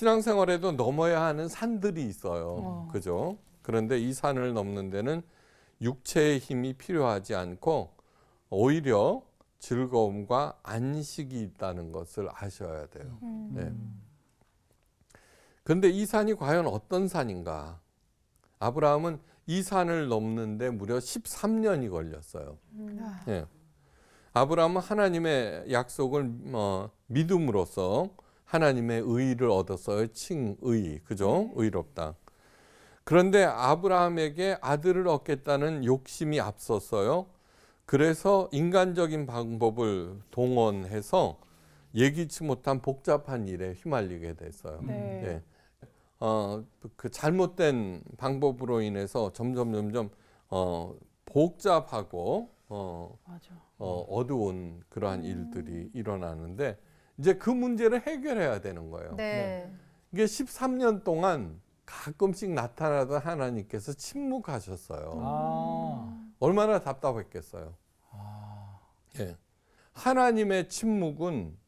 신앙생활에도 넘어야 하는 산들이 있어요. 어. 그죠? 그런데 이 산을 넘는 데는 육체의 힘이 필요하지 않고 오히려 즐거움과 안식이 있다는 것을 아셔야 돼요. 음. 네. 근데 이 산이 과연 어떤 산인가? 아브라함은 이 산을 넘는데 무려 13년이 걸렸어요. 아. 예. 아브라함은 하나님의 약속을 어, 믿음으로써 하나님의 의를 얻었어요. 칭의, 그죠? 의롭다. 그런데 아브라함에게 아들을 얻겠다는 욕심이 앞섰어요. 그래서 인간적인 방법을 동원해서 예기치 못한 복잡한 일에 휘말리게 됐어요. 네. 예. 어, 그 잘못된 방법으로 인해서 점점 점점 어, 복잡하고 어. 어, 어두운 그러한 일들이 일어나는데 이제 그 문제를 해결해야 되는 거예요. 네. 이게 13년 동안 가끔씩 나타나던 하나님께서 침묵하셨어요. 아. 얼마나 답답했겠어요. 아. 예. 하나님의 침묵은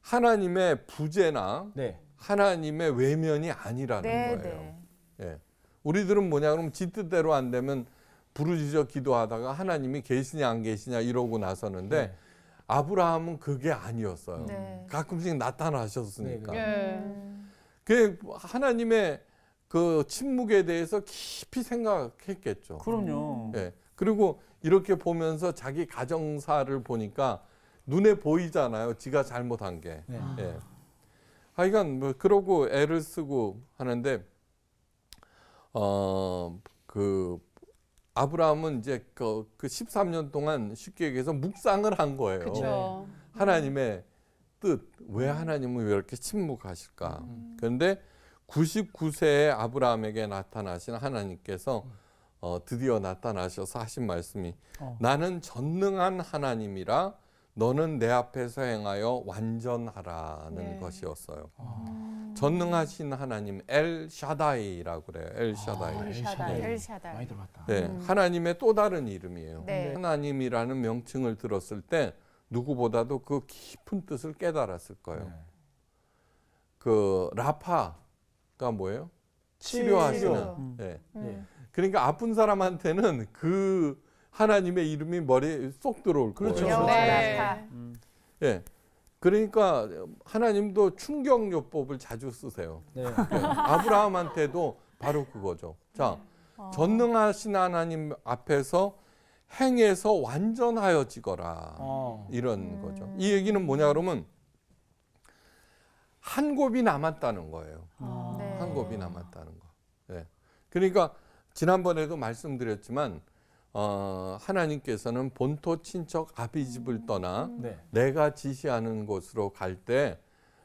하나님의 부재나 네. 하나님의 외면이 아니라는 네, 거예요. 네. 예. 우리들은 뭐냐 그러면 지 뜻대로 안 되면 부르짖어 기도하다가 하나님이 계시냐 안 계시냐 이러고 나서는데 네. 아브라함은 그게 아니었어요. 네. 가끔씩 나타나셨으니까. 네. 그 하나님의 그 침묵에 대해서 깊이 생각했겠죠. 그럼요. 예. 그리고 이렇게 보면서 자기 가정사를 보니까 눈에 보이잖아요. 지가 잘못한 게. 네. 예. 하여간 뭐 그러고 애를 쓰고 하는데 어그 아브라함은 이제 그, 그 13년 동안 쉽게 얘기해서 묵상을 한 거예요. 그렇죠. 하나님의 뜻, 왜 하나님은 왜 이렇게 침묵하실까? 음. 그런데 99세에 아브라함에게 나타나신 하나님께서 어, 드디어 나타나셔서 하신 말씀이 어. 나는 전능한 하나님이라 너는 내 앞에서 행하여 완전하라는 네. 것이었어요. 아. 전능하신 하나님 엘 샤다이라고 그래요. 엘 샤다이. 아, 엘 샤다이. 네. 엘샤다이. 많이 들어봤다. 네, 음. 하나님의 또 다른 이름이에요. 네. 하나님이라는 명칭을 들었을 때 누구보다도 그 깊은 뜻을 깨달았을 거예요. 네. 그 라파가 뭐예요? 치료하시는. 치료. 음. 네. 음. 그러니까 아픈 사람한테는 그 하나님의 이름이 머리에 쏙 들어올 거예요. 그렇죠. 여호와 네. 그러니까 하나님도 충격요법을 자주 쓰세요. 네. 예. 아브라함한테도 바로 그거죠. 자, 어. 전능하신 하나님 앞에서 행해서 완전하여지거라. 어. 이런 음. 거죠. 이 얘기는 뭐냐 그러면 한 곱이 남았다는 거예요. 아. 네. 한 곱이 남았다는 거. 예. 그러니까 지난번에도 말씀드렸지만 어, 하나님께서는 본토 친척 아비집을 떠나 네. 내가 지시하는 곳으로 갈때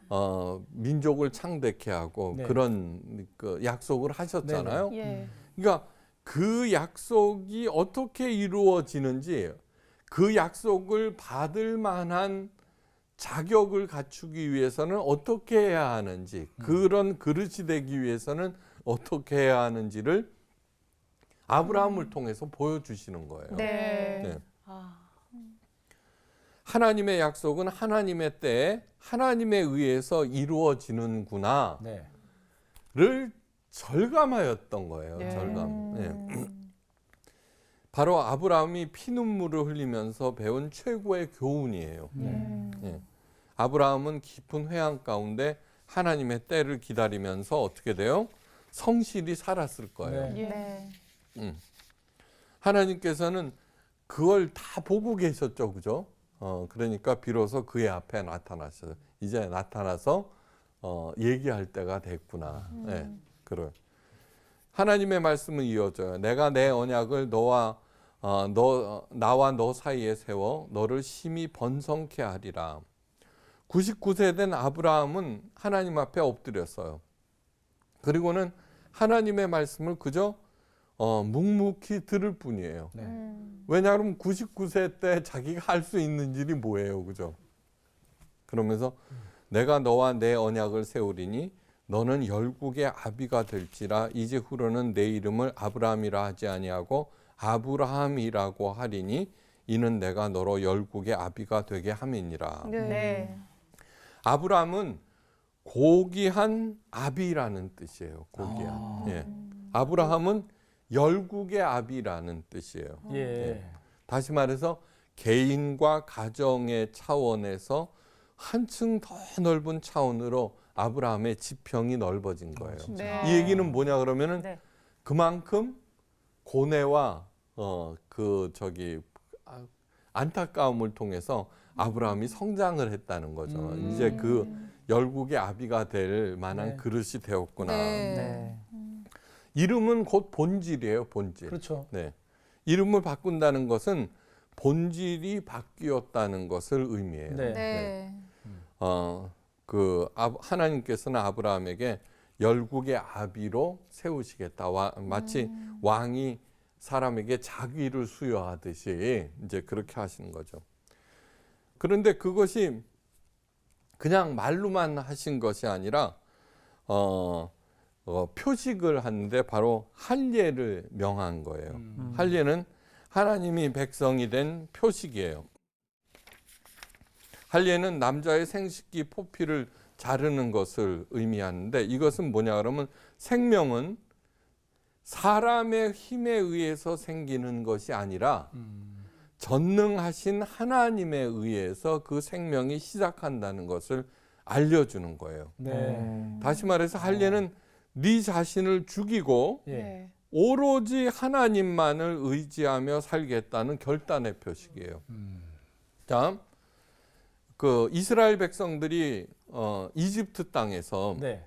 어, 민족을 창대케 하고 네. 그런 그 약속을 하셨잖아요. 예. 그러니까 그 약속이 어떻게 이루어지는지 그 약속을 받을 만한 자격을 갖추기 위해서는 어떻게 해야 하는지 그런 그릇이 되기 위해서는 어떻게 해야 하는지를 아브라함을 통해서 보여주시는 거예요. 네. 네. 아. 하나님의 약속은 하나님의 때에 하나님에 의해서 이루어지는구나를 네. 절감하였던 거예요. 네. 절감. 예. 음. 바로 아브라함이 피눈물을 흘리면서 배운 최고의 교훈이에요. 네. 음. 예. 아브라함은 깊은 회한 가운데 하나님의 때를 기다리면서 어떻게 돼요? 성실히 살았을 거예요. 네. 예. 네. 음. 하나님께서는 그걸 다 보고 계셨죠, 그죠? 어, 그러니까 비로소 그의 앞에 나타나셔서 이제 나타나서 어, 얘기할 때가 됐구나. 음. 예, 그래. 하나님의 말씀은 이어져요. 내가 내 언약을 너와 어, 너 나와 너 사이에 세워 너를 심히 번성케 하리라. 99세 된 아브라함은 하나님 앞에 엎드렸어요. 그리고는 하나님의 말씀을 그저 어, 묵묵히 들을 뿐이에요. 네. 음. 왜냐하면 99세 때 자기가 할 수 있는 일이 뭐예요, 그죠? 그러면서 내가 너와 내 언약을 세우리니 너는 열국의 아비가 될지라 이제 후로는 내 이름을 아브라함이라 하지 아니하고 아브라함이라고 하리니 이는 내가 너로 열국의 아비가 되게 함이니라. 네. 네. 아브라함은 고귀한 아비라는 뜻이에요. 고귀한. 아. 예. 아브라함은 열국의 아비라는 뜻이에요. 예. 예. 다시 말해서 개인과 가정의 차원에서 한층 더 넓은 차원으로 아브라함의 지평이 넓어진 거예요. 네. 이 얘기는 뭐냐 그러면은 네. 그만큼 고뇌와 어 그 저기 아, 안타까움을 통해서 아브라함이 성장을 했다는 거죠. 음. 이제 그 열국의 아비가 될 만한 네. 그릇이 되었구나. 네. 네. 이름은 곧 본질이에요, 본질. 그렇죠. 네. 이름을 바꾼다는 것은 본질이 바뀌었다는 것을 의미해요. 네. 네. 어, 그 아- 하나님께서는 아브라함에게 열국의 아비로 세우시겠다. 와, 마치 왕이 사람에게 자기를 수여하듯이 이제 그렇게 하시는 거죠. 그런데 그것이 그냥 말로만 하신 것이 아니라 어, 어, 표식을 하는데 바로 할례를 명한 거예요. 음. 할례는 하나님이 백성이 된 표식이에요. 할례는 남자의 생식기 포피를 자르는 것을 의미하는데 이것은 뭐냐 그러면 생명은 사람의 힘에 의해서 생기는 것이 아니라 음. 전능하신 하나님에 의해서 그 생명이 시작한다는 것을 알려주는 거예요. 네. 다시 말해서 할례는 네 자신을 죽이고 예. 네. 오로지 하나님만을 의지하며 살겠다는 결단의 표식이에요. 음. 자, 그 이스라엘 백성들이 어, 이집트 땅에서 네.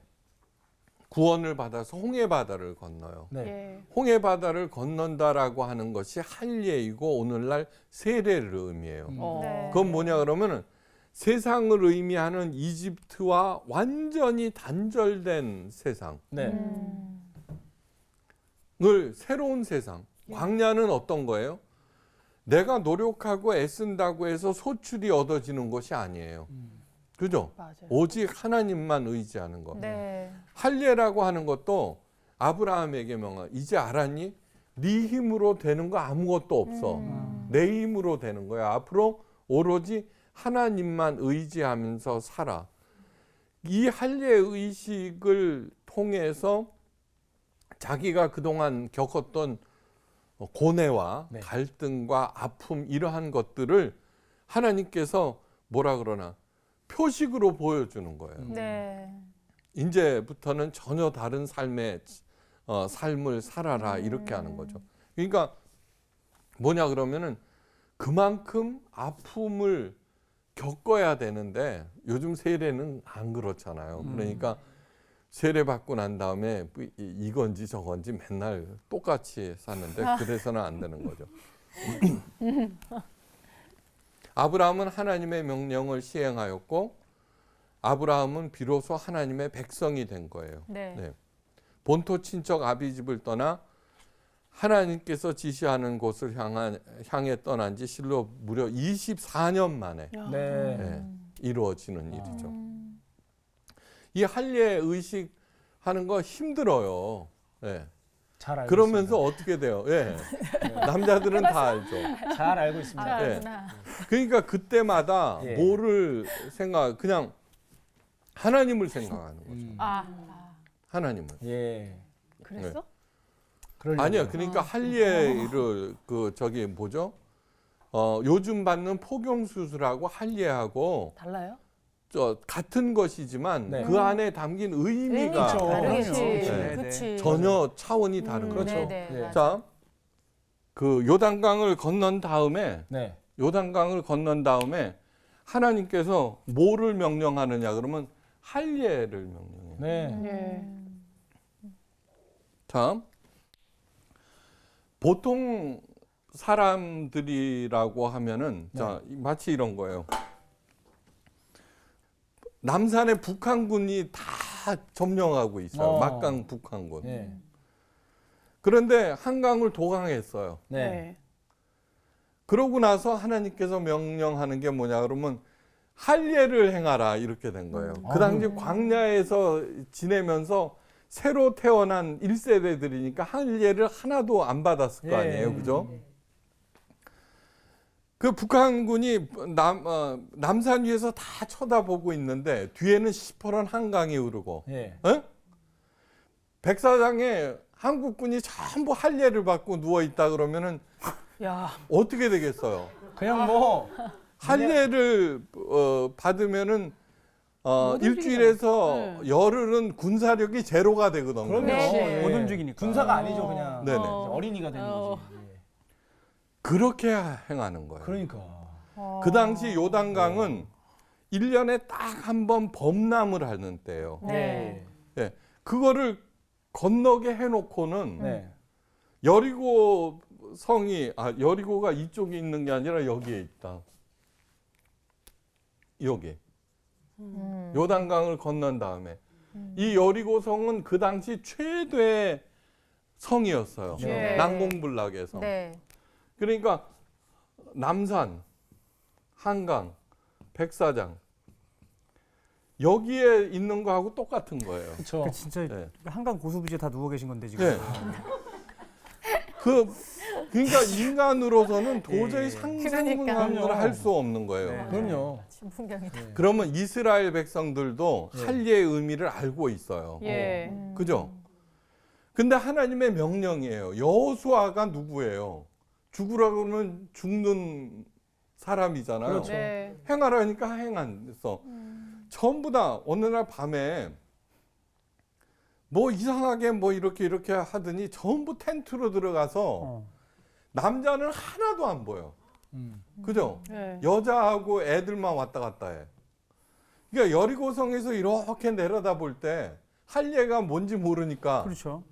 구원을 받아서 홍해 바다를 건너요. 네. 예. 홍해 바다를 건넌다라고 하는 것이 할례이고 오늘날 세례를 의미해요. 음. 어. 네. 그건 뭐냐 그러면은 세상을 의미하는 이집트와 완전히 단절된 세상을 네. 음. 새로운 세상. 예. 광야는 어떤 거예요? 내가 노력하고 애쓴다고 해서 소출이 얻어지는 것이 아니에요. 음. 그죠? 맞아요. 오직 하나님만 의지하는 것. 네. 할례라고 하는 것도 아브라함에게 명하. 이제 알았니? 네 힘으로 되는 거 아무것도 없어. 음. 내 힘으로 되는 거야. 앞으로 오로지 하나님만 의지하면서 살아. 이 할례 의식을 통해서 자기가 그동안 겪었던 고뇌와 네. 갈등과 아픔 이러한 것들을 하나님께서 뭐라 그러나 표식으로 보여주는 거예요. 음. 네. 이제부터는 전혀 다른 삶의 어, 삶을 살아라 이렇게 하는 거죠. 그러니까 뭐냐 그러면은 그만큼 아픔을 겪어야 되는데 요즘 세례는 안 그렇잖아요. 음. 그러니까 세례 받고 난 다음에 뭐 이- 이건지 저건지 맨날 똑같이 사는데 그래서는 안 되는 거죠. 아브라함은 하나님의 명령을 시행하였고 아브라함은 비로소 하나님의 백성이 된 거예요. 네. 네. 본토 친척 아비 집을 떠나 하나님께서 지시하는 곳을 향한, 향해 떠난 지 실로 무려 24년 만에 야. 네. 네, 이루어지는 일이죠. 음. 이 할례 의식 하는 거 힘들어요. 네. 잘 알고 그러면서 어떻게 돼요? 예. 남자들은 다 알죠. 있습니다. 잘 알고 있습니다. 아, 네. 그렇구나. 그러니까 그때마다 예. 뭐를 생각, 그냥 하나님을 생각하는 거죠. 음. 아, 아. 하나님을. 예. 그랬어? 그러려고요. 아니요. 그러니까 할례를 그 저기 뭐죠? 어, 요즘 받는 포경 수술하고 할례하고 달라요? 저 같은 것이지만 네. 그 안에 담긴 의미가 그렇죠. 다르겠지. 네. 전혀 차원이 다른 음, 거죠. 그렇죠. 네, 네, 예. 자, 그 요단강을 건넌 다음에 네. 요단강을 건넌 다음에 하나님께서 뭐를 명령하느냐 그러면 할례를 명령해요. 네. 예. 자, 보통 사람들이라고 하면은 자 마치 이런 거예요. 남산에 북한군이 다 점령하고 있어요. 어. 막강 북한군. 네. 그런데 한강을 도강했어요. 네. 그러고 나서 하나님께서 명령하는 게 뭐냐 그러면 할례를 행하라 이렇게 된 거예요. 음. 그 당시 음. 광야에서 지내면서 새로 태어난 1세대들이니까 할례를 하나도 안 받았을 거 예. 아니에요. 그죠? 그 북한군이 남 어, 남산 위에서 다 쳐다보고 있는데 뒤에는 시퍼런 한강이 흐르고 예. 어? 백사장에 한국군이 전부 할례를 받고 누워 있다 그러면은 야. 어떻게 되겠어요? 그냥 뭐 할례를 어, 받으면은 어, 못 일주일에서 움직이잖아. 열흘은 군사력이 제로가 되거든요. 그럼요. 네. 예. 못 움직이니까. 군사가 아니죠, 그냥. 네네. 이제 어린이가 되는 어. 거지. 예. 그렇게 행하는 거예요. 그러니까. 어. 그 당시 요단강은 일년에 딱 한 번 범람을 하는 때예요. 네. 그거를 건너게 해놓고는 네. 여리고 성이 아 여리고가 이쪽에 있는 게 아니라 여기에 있다. 여기 음. 요단강을 건넌 다음에 이 여리고 성은 그 당시 최대 성이었어요. 네. 난공불락의 성. 네. 그러니까 남산, 한강, 백사장 여기에 있는 거하고 똑같은 거예요. 그렇죠. 그 진짜 네. 한강 고수부지에 다 누워 계신 건데 지금. 네. 그 그러니까 인간으로서는 도저히 예. 상상을 그러니까. 할수 없는 거예요. 네. 그럼요. 지금 풍경이다. 예. 그러면 이스라엘 백성들도 예. 할례의 의미를 알고 있어요. 예. 어. 그죠? 근데 하나님의 명령이에요. 여호수아가 누구예요? 죽으라 그러면 죽는 사람이잖아요. 그렇죠. 네. 행하라니까 행한서 전부 다 어느 날 밤에 뭐 이상하게 뭐 이렇게 이렇게 하더니 전부 텐트로 들어가서 어. 남자는 하나도 안 보여. 음. 그죠? 네. 여자하고 애들만 왔다 갔다 해. 그러니까 여리고성에서 이렇게 내려다 볼 때 할례가 뭔지 모르니까 그렇죠.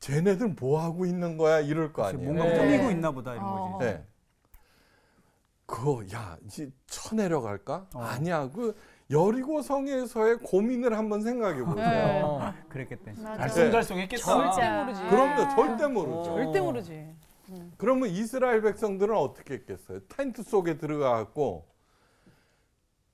쟤네들 뭐 하고 있는 거야 이럴 거 아니에요. 뭔가 네. 꾸미고 있나 보다 이런 어. 거지. 네. 그거 야 이제 쳐 내려갈까? 어. 아니야 그 여리고 성에서의 고민을 한번 생각해 보세요. 네. 어. 그랬겠대. 알쏭달쏭했겠다. 절대 모르지. 그럼요 절대 모르죠. 어. 절대 모르지. 그러면 이스라엘 백성들은 어떻게 했겠어요? 텐트 속에 들어가갖고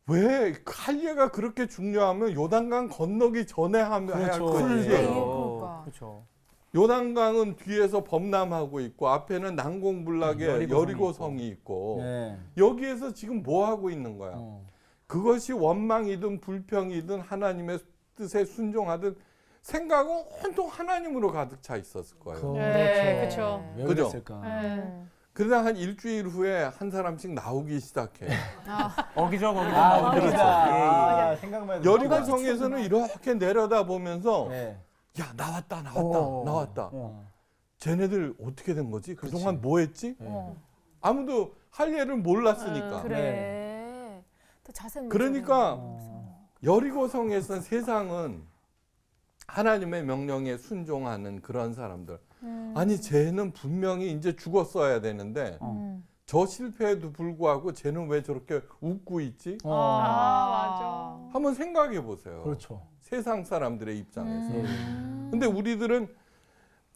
왜 할례가 그렇게 중요하면 요단강 건너기 전에 하면 그렇죠. 거지. 네. 그러니까요. 그러니까. 그렇죠. 요단강은 뒤에서 범람하고 있고 앞에는 난공불락의 여리고성이 여리고성이 있고 네. 여기에서 지금 뭐 하고 있는 거야? 어. 그것이 원망이든 불평이든 하나님의 뜻에 순종하든 생각은 온통 하나님으로 가득 차 있었을 거예요. 네, 그렇죠. 그쵸. 왜 그죠? 네. 그러다 한 일주일 후에 한 사람씩 나오기 시작해. 어기적 어기적 아, 그렇죠. 그렇죠. 아, 생각만 해도 여리고성에서는 이렇게 내려다 보면서 네. 야 나왔다 나왔다 어. 나왔다. 어. 쟤네들 어떻게 된 거지? 그동안 그치. 뭐 했지? 네. 어. 아무도 할 일을 몰랐으니까. 음, 그래. 또 자세히 그러니까 어. 여리고성에선 세상은 하나님의 명령에 순종하는 그런 사람들. 음. 아니 쟤는 분명히 이제 죽었어야 되는데 어. 음. 저 실패에도 불구하고 쟤는 왜 저렇게 웃고 있지? 어. 아, 맞아. 한번 생각해 보세요. 그렇죠. 세상 사람들의 입장에서. 음. 근데 우리들은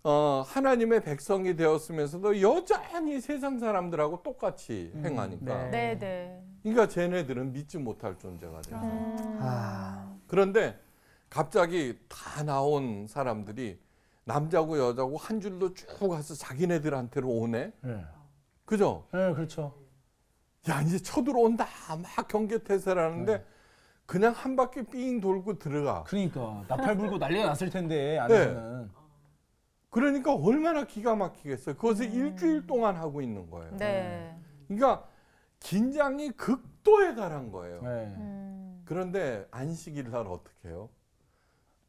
어, 하나님의 백성이 되었으면서도 여전히 세상 사람들하고 똑같이 음, 행하니까. 네. 네, 네. 그러니까 쟤네들은 믿지 못할 존재가 돼요. 음. 아. 그런데 갑자기 다 나온 사람들이 남자고 여자고 한 줄로 쭉 가서 자기네들한테로 오네. 네. 그죠? 네, 그렇죠. 야 이제 쳐들어온다. 막 경계태세를 하는데 네. 그냥 한 바퀴 삥 돌고 들어가. 그러니까 나팔 불고 난리가 났을 텐데 안에서는. 네. 그러니까 얼마나 기가 막히겠어요. 그것을 음. 일주일 동안 하고 있는 거예요. 네. 그러니까 긴장이 극도에 달한 거예요. 네. 음. 그런데 안식일 날 어떻게 해요?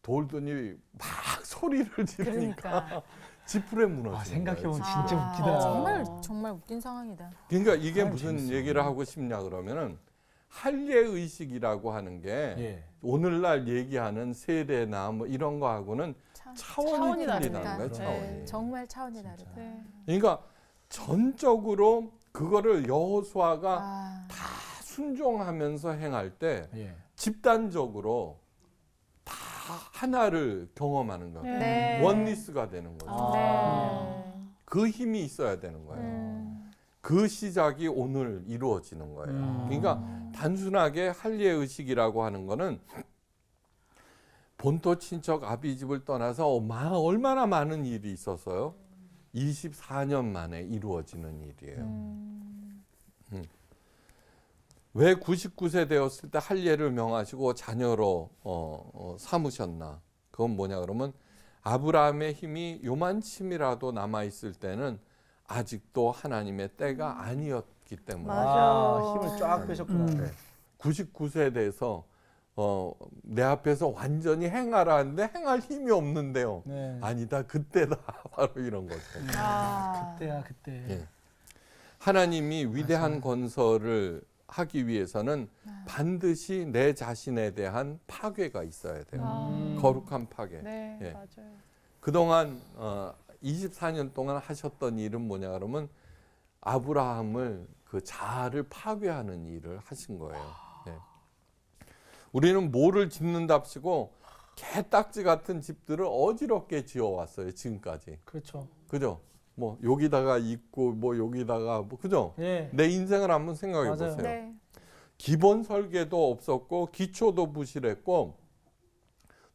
돌더니 막 소리를 지르니까 그러니까. 지푸레 무너지는 아, 생각해보면 거예요. 진짜 아, 웃기다. 정말 정말 웃긴 상황이다. 그러니까 이게 무슨 재밌어. 얘기를 하고 싶냐 그러면은 할례 의식이라고 하는 게 예. 오늘날 얘기하는 세례나 뭐 이런 거하고는 참, 차원이, 차원이 틀리다는 다르다. 거예요. 네. 차원이. 정말 차원이 다르다. 네. 그러니까 전적으로 그거를 여호수아가 아, 다 순종하면서 행할 때 예. 집단적으로 다 하나를 경험하는 거예요. 네. 원리스가 되는 거죠. 아. 네. 그 힘이 있어야 되는 거예요. 음. 그 시작이 오늘 이루어지는 거예요. 음. 그러니까 단순하게 할례 의식이라고 하는 거는 본토 친척 아비 집을 떠나서 마- 얼마나 많은 일이 있었어요. 24년 만에 이루어지는 일이에요. 음. 왜 99세 되었을 때 할례를 명하시고 자녀로 어, 어, 삼으셨나? 그건 뭐냐 그러면 아브라함의 힘이 요만침이라도 남아 있을 때는 아직도 하나님의 때가 아니었기 때문에 맞아. 아, 힘을 쫙 빼셨구나. 네. 99세에 대해서 어, 내 앞에서 완전히 행하라는데 행할 힘이 없는데요. 네. 아니다 그때다 바로 이런 거죠. 아. 그때야 그때. 예. 하나님이 위대한 건설을 하기 위해서는 반드시 내 자신에 대한 파괴가 있어야 돼요. 아. 음. 거룩한 파괴. 네, 예. 맞아요. 그동안 어, 24년 동안 하셨던 일은 뭐냐 그러면 아브라함을 그 자아를 파괴하는 일을 하신 거예요. 예. 우리는 뭐를 짓는답시고 개딱지 같은 집들을 어지럽게 지어왔어요 지금까지. 그렇죠. 그죠? 뭐 여기다가 있고 뭐 여기다가 뭐 그죠? 예. 내 인생을 한번 생각해 맞아요. 보세요. 네. 기본 설계도 없었고 기초도 부실했고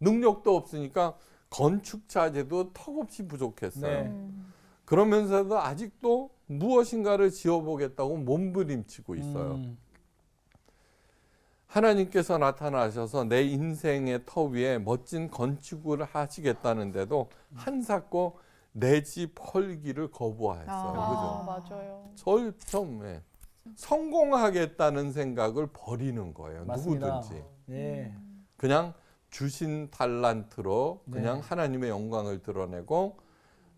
능력도 없으니까 건축 자재도 턱없이 부족했어요. 네. 음. 그러면서도 아직도 무엇인가를 지어보겠다고 몸부림치고 있어요. 음. 하나님께서 나타나셔서 내 인생의 터 위에 멋진 건축을 하시겠다는데도 한사코 내집 헐기를 거부하였어요. 아, 그죠? 맞아요. 절 처음에 성공하겠다는 생각을 버리는 거예요. 맞습니다. 누구든지 예. 그냥 주신 달란트로 네. 그냥 하나님의 영광을 드러내고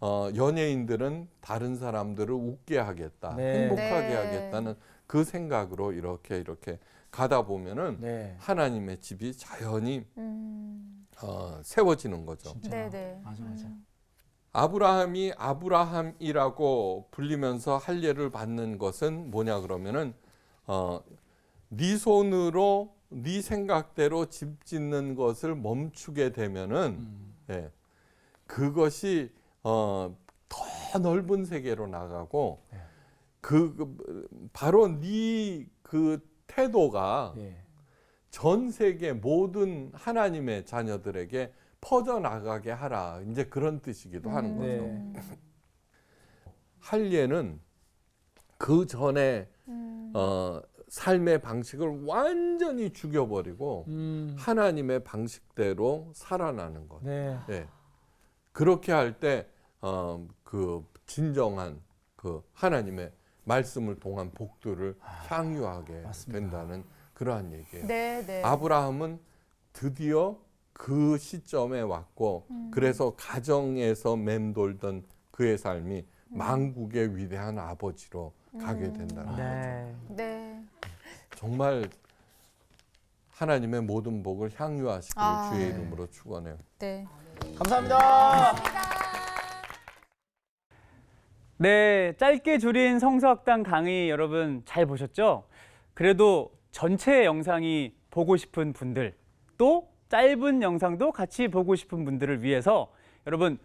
어, 연예인들은 다른 사람들을 웃게 하겠다, 네. 행복하게 네. 하겠다는 그 생각으로 이렇게 이렇게 가다 보면은 네. 하나님의 집이 자연히 음. 어, 세워지는 거죠. 진짜. 네, 네. 맞아 맞아. 아브라함이 아브라함이라고 불리면서 할례를 받는 것은 뭐냐 그러면은 어, 네 손으로 네 생각대로 집 짓는 것을 멈추게 되면은 음. 예, 그것이 어, 더 넓은 세계로 나가고 네. 그, 그 바로 네그 태도가 예. 전 세계 모든 하나님의 자녀들에게 퍼져 나가게 하라. 이제 그런 뜻이기도 하는 거죠. 네. 할례는 그 전에 음. 어, 삶의 방식을 완전히 죽여버리고 음. 하나님의 방식대로 살아나는 것. 네. 예. 그렇게 할때 어, 그 진정한 그 하나님의 말씀을 통한 복들을 향유하게 맞습니다. 된다는 그러한 얘기예요. 네, 네. 아브라함은 드디어 그 시점에 왔고 음. 그래서 가정에서 맴돌던 그의 삶이 만국의 위대한 아버지로 가게 음. 된다는 거죠. 네. 네. 정말 하나님의 모든 복을 향유하시길 아. 주의 이름으로 축원해요. 네. 감사합니다. 네, 짧게 줄인 성서학당 강의 여러분 잘 보셨죠? 그래도 전체 영상이 보고 싶은 분들, 또 짧은 영상도 같이 보고 싶은 분들을 위해서 여러분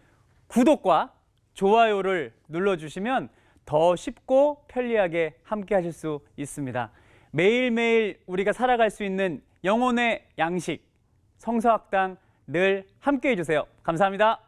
구독과 좋아요를 눌러주시면 더 쉽고 편리하게 함께 하실 수 있습니다. 매일매일 우리가 살아갈 수 있는 영혼의 양식, 성서학당 늘 함께 해주세요. 감사합니다.